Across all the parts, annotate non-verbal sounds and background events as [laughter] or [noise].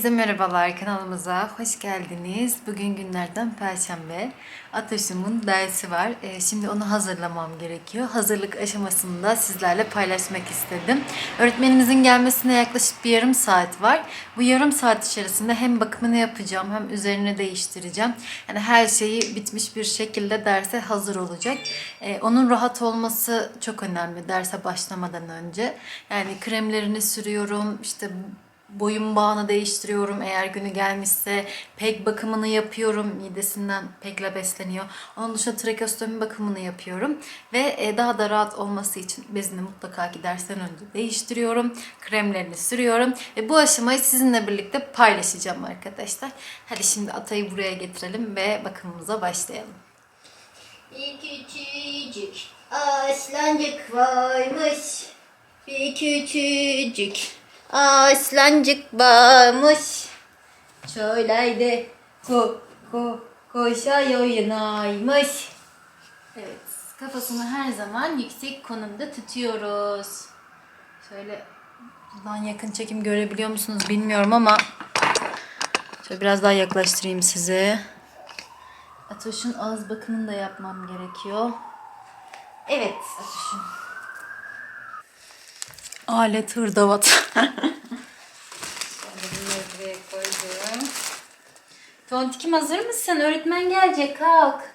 Herkese merhabalar kanalımıza hoş geldiniz. Bugün günlerden Perşembe. Atoş'umun dersi var. Ee, şimdi onu hazırlamam gerekiyor. Hazırlık aşamasında sizlerle paylaşmak istedim. Öğretmenimizin gelmesine yaklaşık bir yarım saat var. Bu yarım saat içerisinde hem bakımını yapacağım hem üzerine değiştireceğim. Yani her şeyi bitmiş bir şekilde derse hazır olacak. Ee, onun rahat olması çok önemli derse başlamadan önce. Yani kremlerini sürüyorum, işte boyun bağını değiştiriyorum eğer günü gelmişse. Pek bakımını yapıyorum. Midesinden pekle besleniyor. Onun dışında trakeostomi bakımını yapıyorum. Ve e, daha da rahat olması için bezini mutlaka ki dersten önce değiştiriyorum. Kremlerini sürüyorum. Ve bu aşamayı sizinle birlikte paylaşacağım arkadaşlar. Hadi şimdi Atay'ı buraya getirelim ve bakımımıza başlayalım. Bir küçücük aslancık varmış. Bir küçücük aslancık varmış. Çöllerde ko ko koşa oynaymış. Evet, kafasını her zaman yüksek konumda tutuyoruz. Şöyle buradan yakın çekim görebiliyor musunuz bilmiyorum ama şöyle biraz daha yaklaştırayım size. Atoş'un ağız bakımını da yapmam gerekiyor. Evet, Atoş'um. Alet hırdavat. Şöyle koydum. Tontikim hazır mısın? Öğretmen gelecek. Kalk.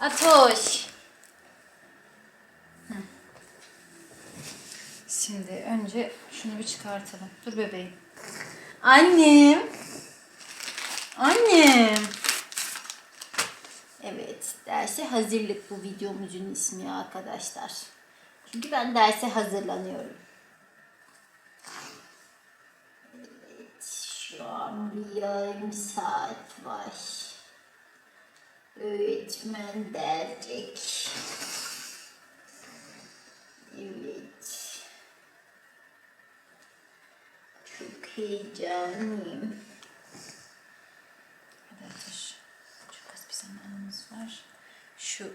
Atoş. Şimdi önce şunu bir çıkartalım. Dur bebeğim. Annem. Annem. Evet, derse hazırlık bu videomuzun ismi arkadaşlar. Çünkü ben derse hazırlanıyorum. Evet, şu an bir yarım saat var. Öğretmen gelecek. Evet. Çok heyecanlıyım. Atoş. Çok az bir zamanımız var. Şu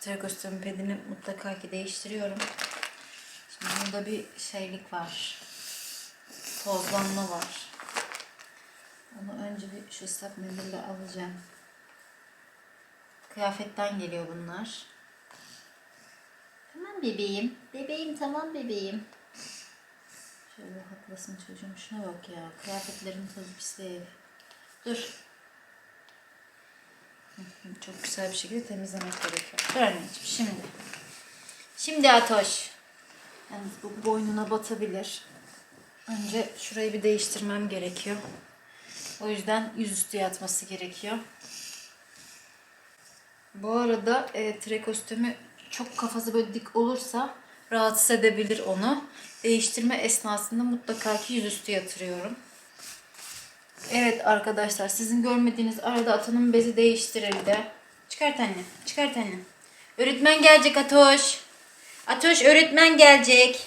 trakostomi pedini mutlaka ki değiştiriyorum. Şimdi burada bir şeylik var. Tozlanma var. Onu önce bir şu ıslak mendille alacağım. Kıyafetten geliyor bunlar. Tamam bebeğim. Bebeğim tamam bebeğim. Şöyle haklısın çocuğum. Şuna bak ya. Kıyafetlerin tozu pisliği. Dur. Çok güzel bir şekilde temizlemek gerekiyor. Dur anneciğim şimdi. Şimdi Atoş. Yalnız bu boynuna batabilir. Önce şurayı bir değiştirmem gerekiyor. O yüzden yüzüstü yatması gerekiyor. Bu arada e, trekostümü çok kafası böyle dik olursa rahatsız edebilir onu. Değiştirme esnasında mutlaka ki yüzüstü yatırıyorum. Evet arkadaşlar sizin görmediğiniz arada atanın bezi değiştirildi. Çıkart anne, çıkart anne. Öğretmen gelecek Atoş. Atoş öğretmen gelecek.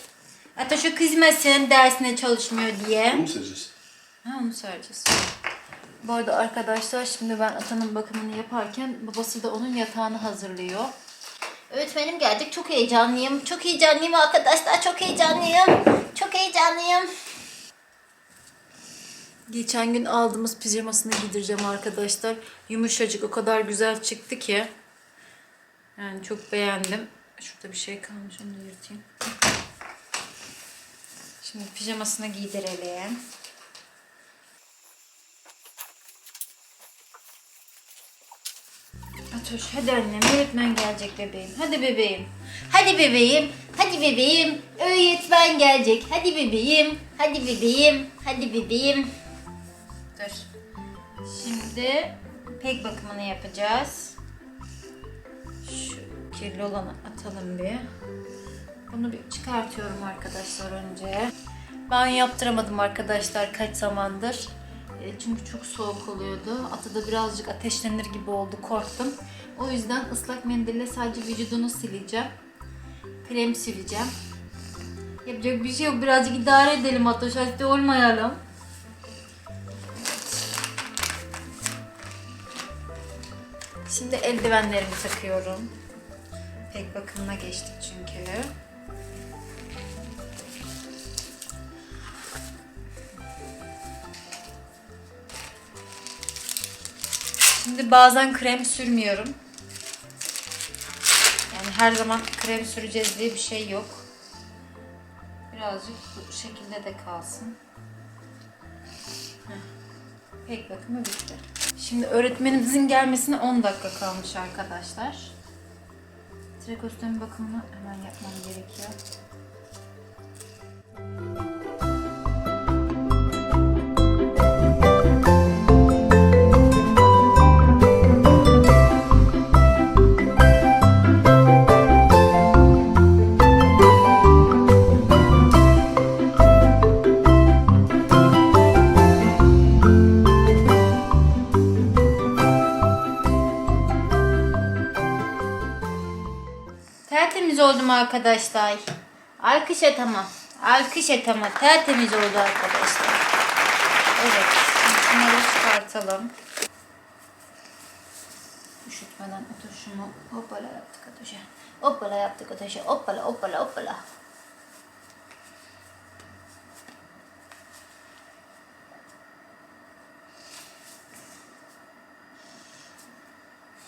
Atoş'a kızmasın dersine çalışmıyor diye. Bunu mu sereceğiz? Ha onu sereceğiz. Bu arada arkadaşlar şimdi ben atanın bakımını yaparken babası da onun yatağını hazırlıyor. Öğretmenim gelecek. Çok heyecanlıyım. Çok heyecanlıyım arkadaşlar. Çok heyecanlıyım. Çok heyecanlıyım. Geçen gün aldığımız pijamasını giydireceğim arkadaşlar. Yumuşacık o kadar güzel çıktı ki. Yani çok beğendim. Şurada bir şey kalmış onu yırtayım. Şimdi pijamasını giydirelim. Atoş hadi annem öğretmen gelecek bebeğim. Hadi bebeğim. Hadi bebeğim. Hadi bebeğim. Öğretmen gelecek. Hadi bebeğim. Hadi bebeğim. Hadi bebeğim. Dur. Şimdi pek bakımını yapacağız. Şu kirli olanı atalım bir. Bunu bir çıkartıyorum arkadaşlar önce. Ben yaptıramadım arkadaşlar kaç zamandır. E, Çünkü çok soğuk oluyordu. Atı da birazcık ateşlenir gibi oldu korktum. O yüzden ıslak mendille sadece vücudunu sileceğim. Krem sileceğim. Yapacak bir şey yok. Birazcık idare edelim Atoş. Hasta olmayalım. Şimdi eldivenlerimi takıyorum. Pek bakımına geçtik çünkü. Şimdi bazen krem sürmüyorum. Yani her zaman krem süreceğiz diye bir şey yok. Birazcık bu şekilde de kalsın. Pek bakımı bitti. Şimdi öğretmenimizin gelmesine 10 dakika kalmış arkadaşlar. Trakostom bakımını hemen yapmam gerekiyor. Arkadaşlar. Alkış et ama. Alkış et ama. Tertemiz oldu arkadaşlar. Evet. Şunları çıkartalım. Üşütmeden oturuşumu Hoppala yaptık ateşe. Hoppala yaptık ateşe. Hoppala hoppala hoppala.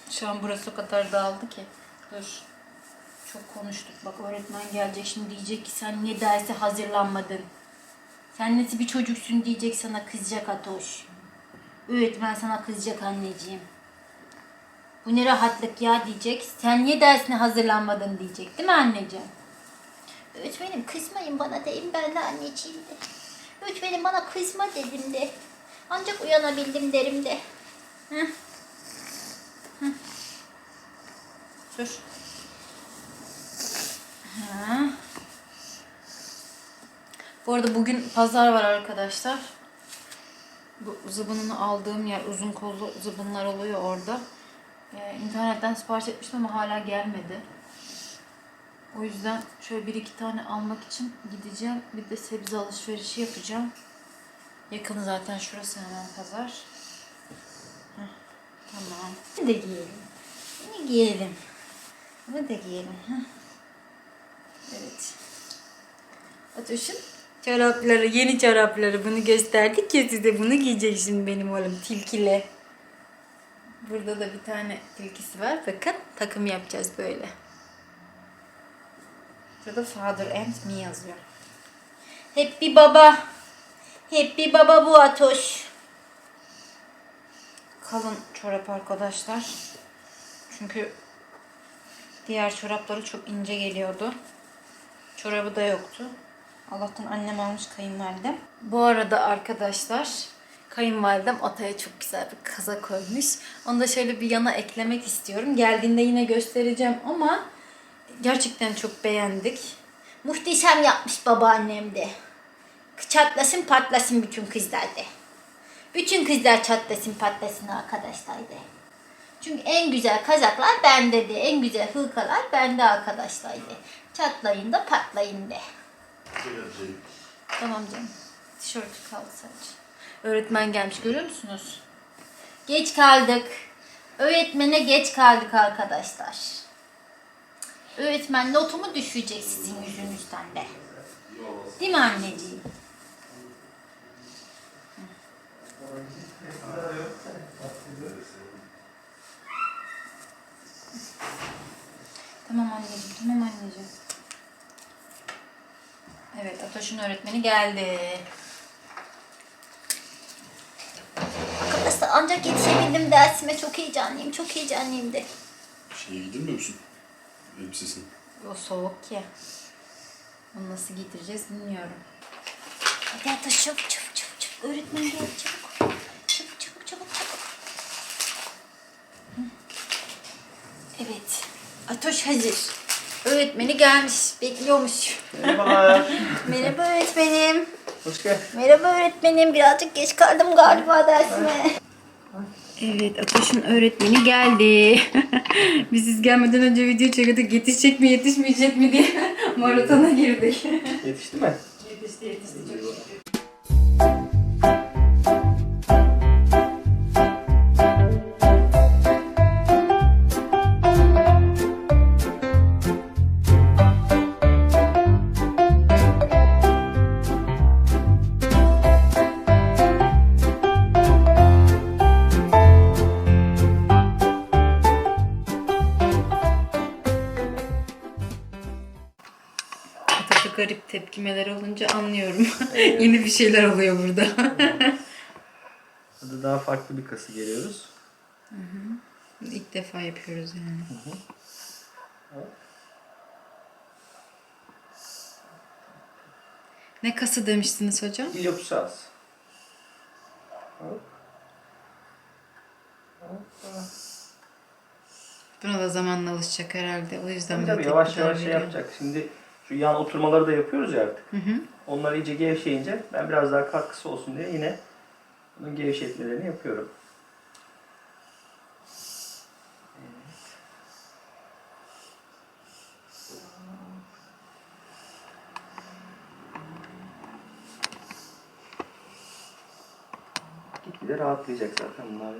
Şu an burası o kadar dağıldı ki. Dur. Çok konuştuk. Bak öğretmen gelecek şimdi diyecek ki sen niye derse hazırlanmadın? Sen nasıl bir çocuksun diyecek sana kızacak Atoş. Öğretmen sana kızacak anneciğim. Bu ne rahatlık ya diyecek. Sen niye dersine hazırlanmadın diyecek değil mi anneciğim? Öğretmenim kızmayın bana deyin ben de anneciğim de. Öğretmenim bana kızma dedim de. Ancak uyanabildim derim de. Hı? Dur. Bu arada bugün pazar var arkadaşlar. Bu zıbınını aldığım yer uzun kollu zıbınlar oluyor orada. Ee, internetten sipariş etmiştim ama hala gelmedi. O yüzden şöyle bir iki tane almak için gideceğim. Bir de sebze alışverişi yapacağım. Yakın zaten şurası hemen pazar. Heh, tamam. Bunu da giyelim. Bunu giyelim. Bunu da giyelim. Hı. Evet. Atoş'un çorapları, yeni çorapları bunu gösterdik ya size bunu giyecek şimdi benim oğlum tilkili. Burada da bir tane tilkisi var. Bakın takım yapacağız böyle. Burada Father and Me yazıyor. Hep bir baba. Hep bir baba bu Atoş. Kalın çorap arkadaşlar. Çünkü diğer çorapları çok ince geliyordu. Çorabı da yoktu. Allah'tan annem almış kayınvalidem. Bu arada arkadaşlar kayınvalidem Atay'a çok güzel bir kaza koymuş. Onu da şöyle bir yana eklemek istiyorum. Geldiğinde yine göstereceğim ama gerçekten çok beğendik. Muhteşem yapmış babaannem de. Çatlasın patlasın bütün kızlar de. Bütün kızlar çatlasın patlasın arkadaşlar de. Çünkü en güzel kazaklar bende de. En güzel hırkalar bende arkadaşlar de. Çatlayın da patlayın de. Tamam canım. Tişörtü kaldı sadece. Öğretmen gelmiş görüyor musunuz? Geç kaldık. Öğretmene geç kaldık arkadaşlar. Öğretmen notumu düşürecek sizin yüzünüzden de. Değil mi anneciğim? Tamam anneciğim, tamam anneciğim. Atoş'un öğretmeni geldi. Arkadaşlar ancak yetişebildim dersime. Çok heyecanlıyım. Çok heyecanlıyım de. Şeye gidilmiyor musun? Elbisesini. O soğuk ki. Onu nasıl getireceğiz bilmiyorum. Hadi Atoş çabuk çabuk çabuk çabuk. Öğretmen geldi çabuk. Çabuk çabuk çabuk çabuk. Evet. Atoş hazır. Öğretmeni gelmiş. Bekliyormuş. Merhabalar. [laughs] Merhaba öğretmenim. Hoş geldin. Merhaba öğretmenim. Birazcık geç kaldım galiba dersime. Evet, Atoş'un öğretmeni geldi. [laughs] Biz siz gelmeden önce video çekiyorduk. Yetişecek mi, yetişmeyecek mi diye [laughs] maratona girdik. Yetişti mi? yetişti, yetişti. Çok şükür. Anlıyorum. Yeni bir şeyler oluyor burada. Burada daha farklı bir kası geliyoruz. İlk defa yapıyoruz yani. Ne kası demiştiniz hocam? İlyopsaz. Hop. Hoppa. Buna da zamanla alışacak herhalde. O yüzden Tabii tabii yavaş yavaş şey yapacak. Şimdi şu yan oturmaları da yapıyoruz ya artık. Hı hı. Onlar iyice gevşeyince ben biraz daha katkısı olsun diye yine bunun gevşetmelerini yapıyorum. Gitgide rahatlayacak zaten bunlar da.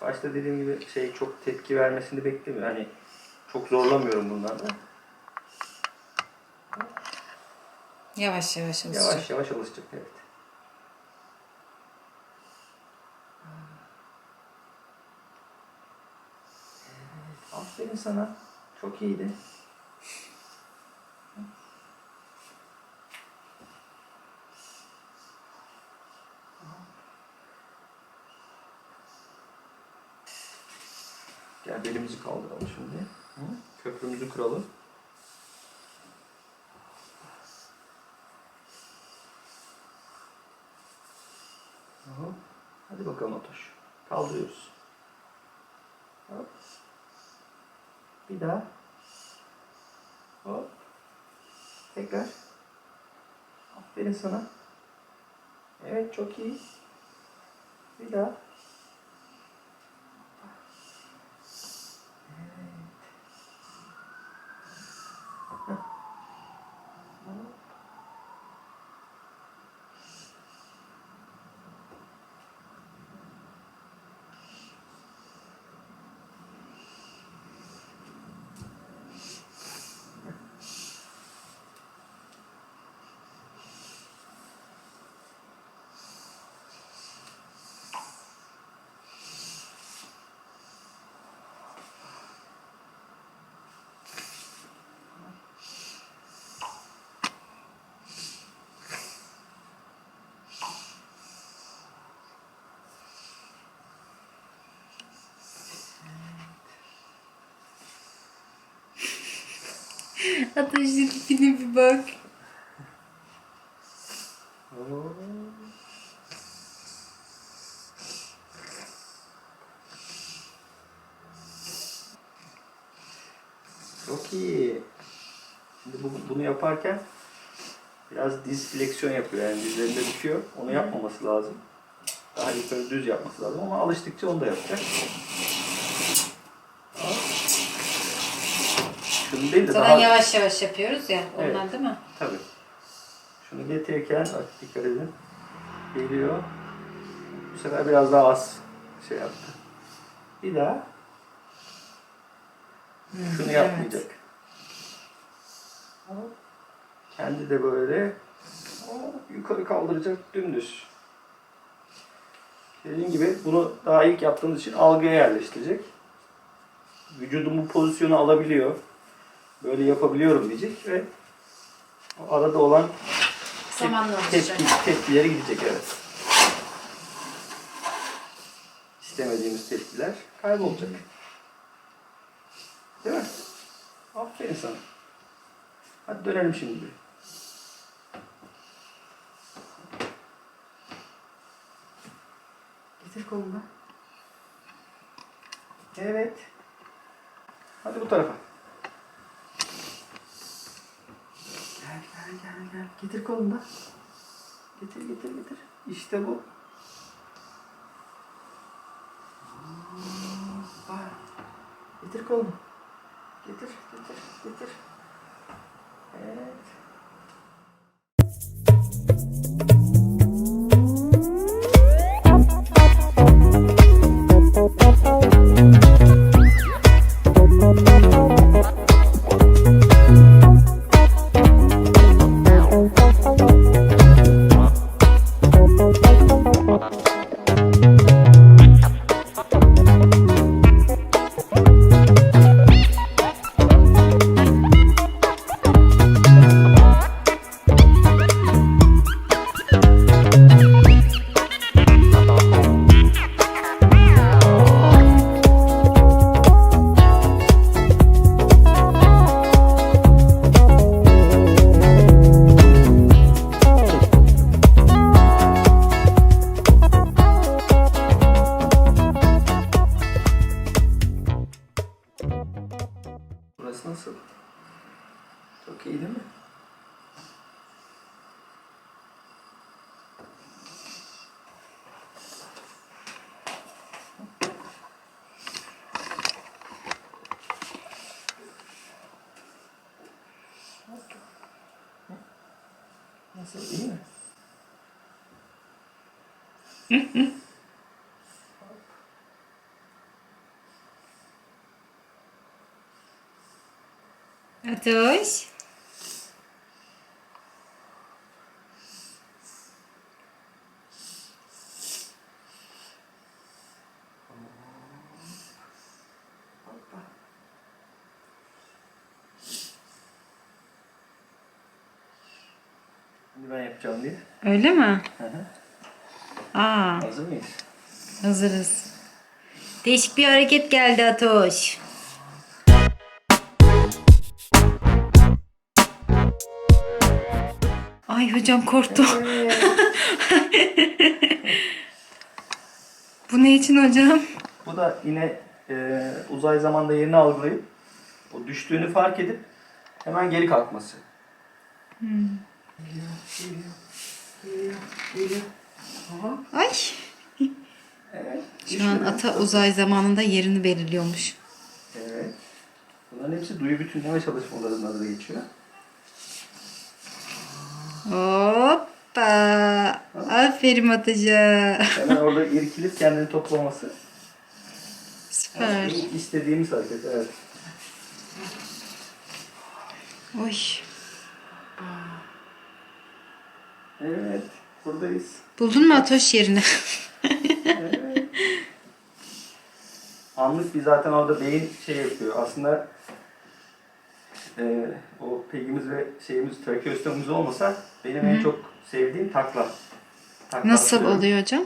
Başta dediğim gibi şey çok tepki vermesini beklemiyorum. Hani çok zorlamıyorum bunlarda. Yavaş yavaş alışacak. Yavaş yavaş alışacak evet. Evet, Aferin sana. Çok iyiydi. Gel belimizi kaldıralım şimdi. Hı? Köprümüzü kuralım. Hop. Hadi bakalım Atoş. Kaldırıyoruz. Hop. Bir daha. Hop. Tekrar. Aferin sana. Evet çok iyi. Bir daha. Ateşli tipine bir bak. Çok iyi. Şimdi bu, bunu yaparken biraz diz fleksiyon yapıyor. Yani dizlerinde düşüyor. Onu yapmaması lazım. Daha yukarı düz yapması lazım ama alıştıkça onu da yapacak. Hop. Şunu değil de Zaten daha... yavaş yavaş yapıyoruz ya. Ondan Evet. değil mi? Tabii. Şunu getirirken bak dikkat edin. Geliyor. Bu sefer biraz daha az şey yaptı. Bir daha. Şunu evet. yapmayacak. Kendi de böyle yukarı kaldıracak dümdüz. Dediğim gibi bunu daha ilk yaptığımız için algıya yerleştirecek. Vücudum bu pozisyonu alabiliyor. Böyle yapabiliyorum diyecek ve arada olan Zamanla tepki, tepkileri gidecek evet. İstemediğimiz tepkiler kaybolacak. Değil mi? Aferin sana. Hadi dönelim şimdi. Getir kolunu. Evet. Hadi bu tarafa. Gel gel gel gel. Getir kolunu da. Getir getir getir. İşte bu. Hoppa. Getir kolunu. Getir getir getir. Evet. [laughs] Atoş. Şimdi ben yapacağım diye. Öyle mi? Hı hı. Aa, Hazır mıyız? hazırız. Değişik bir hareket geldi Atoş. Ay hocam korktum. [laughs] Bu ne için hocam? Bu da yine e, uzay zamanda yerini algılayıp o düştüğünü fark edip hemen geri kalkması. Geliyor, geliyor, geliyor, geliyor. Ay. evet. Şu an ata uzay zamanında yerini belirliyormuş. Evet. Bunların hepsi duyu bütünleme çalışmalarının adı geçiyor. Hoppa. Aferin Ataca. Hemen orada irkilip kendini toplaması. Süper. İstediğimiz hareket, evet. Oy. Evet, buradayız. Buldun mu Atoş yerini? Evet. Anlık bir zaten orada beyin şey yapıyor. Aslında e, o pegimiz ve şeyimiz, trakeostomumuz olmasa benim en çok sevdiğim takla. Takla Nasıl attırıyorum. oluyor hocam?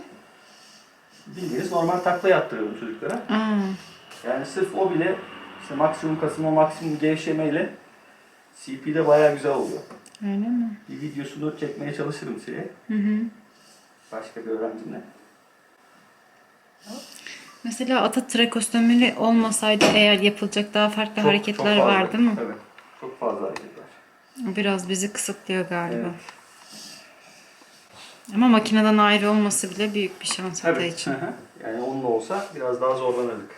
Bildiğiniz normal takla yaptırıyorum çocuklara. Aa. Yani sırf o bile işte maksimum kasılma, maksimum gevşemeyle CP'de bayağı güzel oluyor. Öyle mi? Bir videosunu çekmeye çalışırım şeye. Hı hı. Başka bir öğrencimle. Mesela ata trakostomi olmasaydı eğer yapılacak daha farklı Çok- hareketler çok fazla. var değil mi? Evet. Çok fazla hareket var. Biraz bizi kısıtlıyor galiba. Evet. Ama makineden ayrı olması bile büyük bir şans Evet. için. hı hı. yani onunla olsa biraz daha zorlanırdık.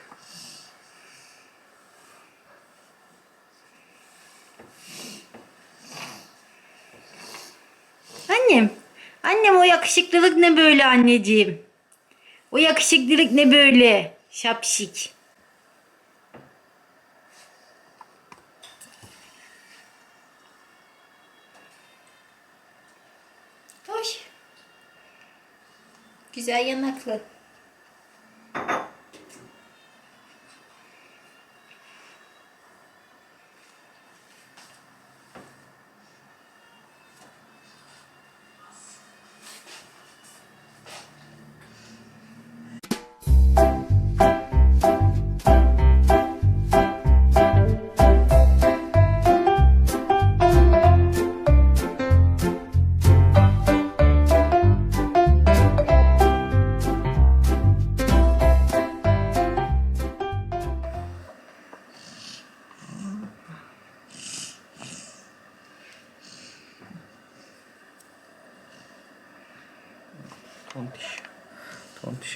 Annem. Annem o yakışıklılık ne böyle anneciğim? O yakışıklılık ne böyle? Şapşik. Hoş. Güzel yanaklı.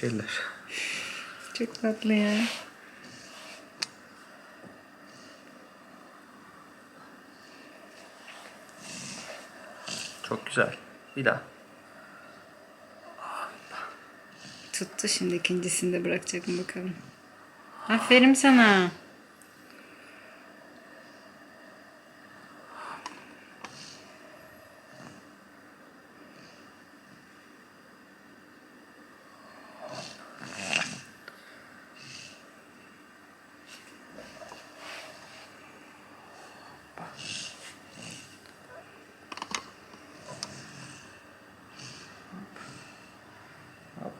Eller. Çok tatlı ya. Çok güzel. Bir daha. Tuttu şimdi ikincisini de bırakacak mı bakalım. Aferin sana. Hop.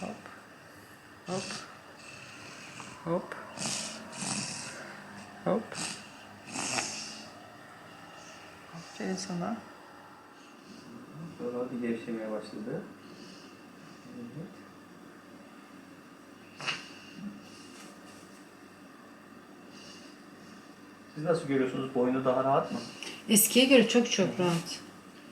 Hop. Hop. Hop. Hop. Aferin sana. Sonra bir gevşemeye başladı. Evet. Siz nasıl görüyorsunuz? Boynu daha rahat mı? Eskiye göre çok çok rahat.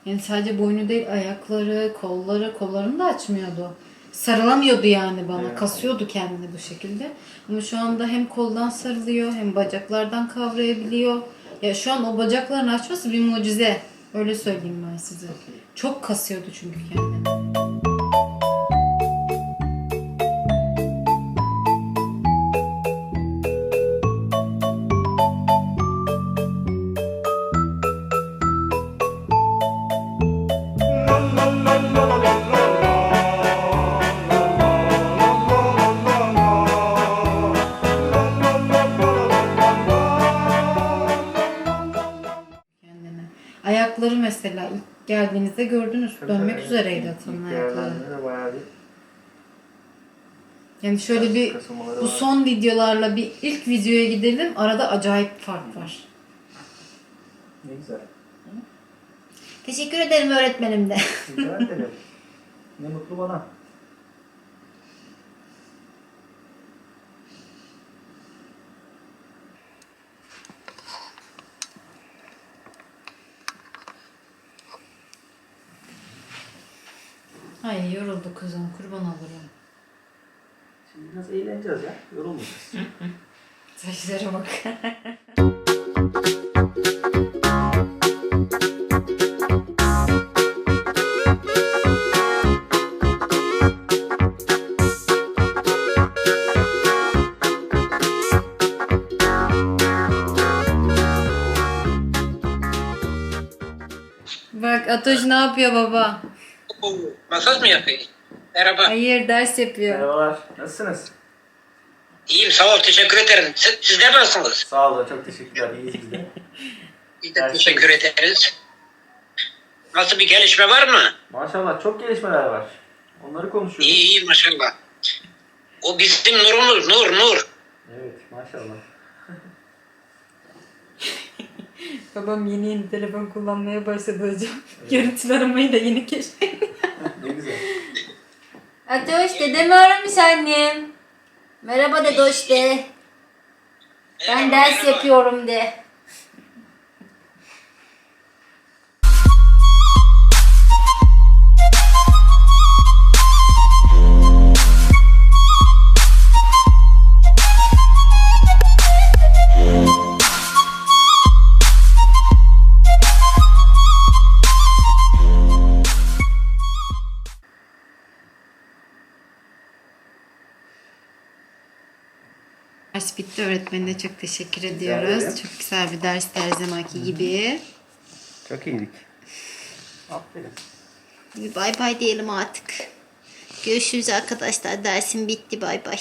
Yani sadece boynu değil ayakları, kolları, kollarını da açmıyordu. Sarılamıyordu yani bana. Evet. Kasıyordu kendini bu şekilde. Ama şu anda hem koldan sarılıyor hem bacaklardan kavrayabiliyor. Ya şu an o bacaklarını açması bir mucize. Öyle söyleyeyim ben size. Çok kasıyordu çünkü kendini. Geldiğinizde gördünüz. Dönmek Tabii, üzereydi Atan'ın ayakları. değerlendirmede bayağı bir Yani şöyle bir bu son videolarla bir ilk videoya gidelim. Arada acayip fark var. Ne güzel. Teşekkür ederim öğretmenim de. Rica ederim. Ne mutlu bana. Ay yoruldu kızım kurban olurum. Şimdi biraz eğleneceğiz ya. Yorulmayacağız. Saçlara bak. Bak Atoş ne yapıyor baba? Oo, Masaj mı yapıyor? Merhaba. Hayır ders yapıyor. Merhabalar. Nasılsınız? İyiyim sağ ol teşekkür ederim. Siz, sizler nasılsınız? Sağ olun. Çok teşekkürler. İyiyiz biz de. [laughs] Biz de teşekkür ederiz. Nasıl bir gelişme var mı? Maşallah çok gelişmeler var. Onları konuşuyoruz. İyi iyi maşallah. O bizim nurumuz nur nur. Evet maşallah. [laughs] Babam yeni yeni telefon kullanmaya başladı hocam. Görüntülü aramayı da yeni keşfetti. Ne güzel. Atoş dedemi aramış annem. Merhaba Dedoş de. Ben ders merhaba. yapıyorum de. Bitti öğretmenine çok teşekkür ederim. ediyoruz. Çok güzel bir ders her zamanki gibi. Çok iyiydik. Aferin. Bir bay bay diyelim artık. Görüşürüz arkadaşlar. Dersim bitti. Bay bay.